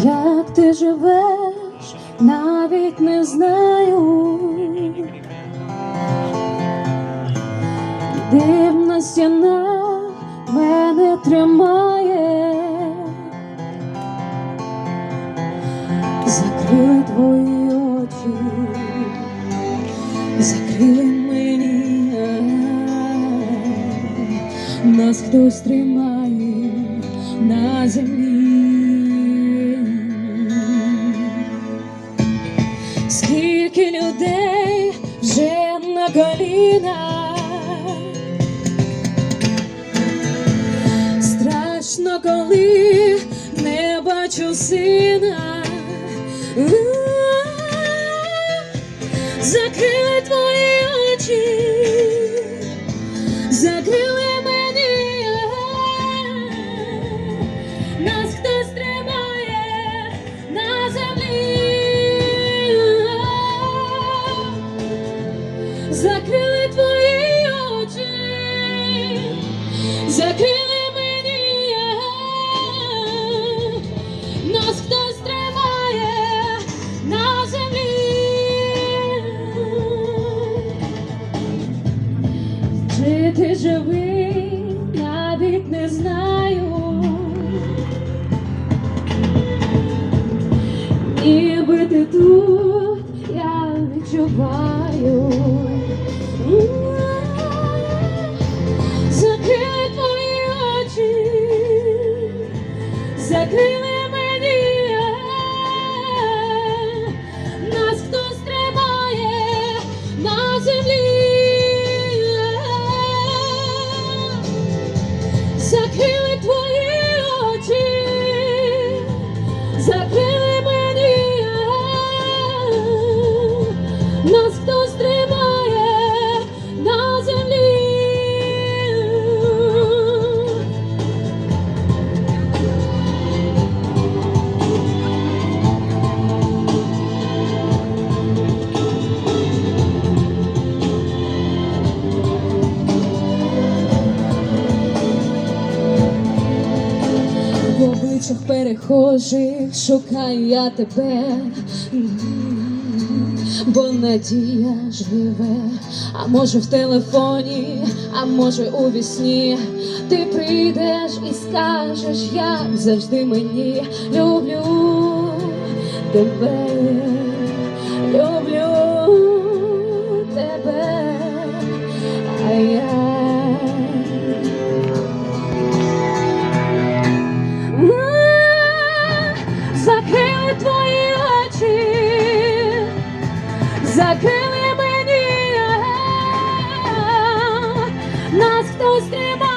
Як ти живеш, навіть не знаю. Дивна стіна мене тримає, закрили твої очі, закрили мені, нас хтось тримає на землі. На колінах Страшно, коли не бачу сина. Закрили твої очі, Закрили твої очі, закрили мені, нас хтось тримає на землі. Чи ти живий, навіть не знаю. Ніби ти тут, я відчуваю. В перехожих шукаю я тебе, бо надія живе, а може в телефоні, а може у вісні. Ти прийдеш і скажеш, як завжди мені. Люблю тебе, закрили мені, нас хтось тримає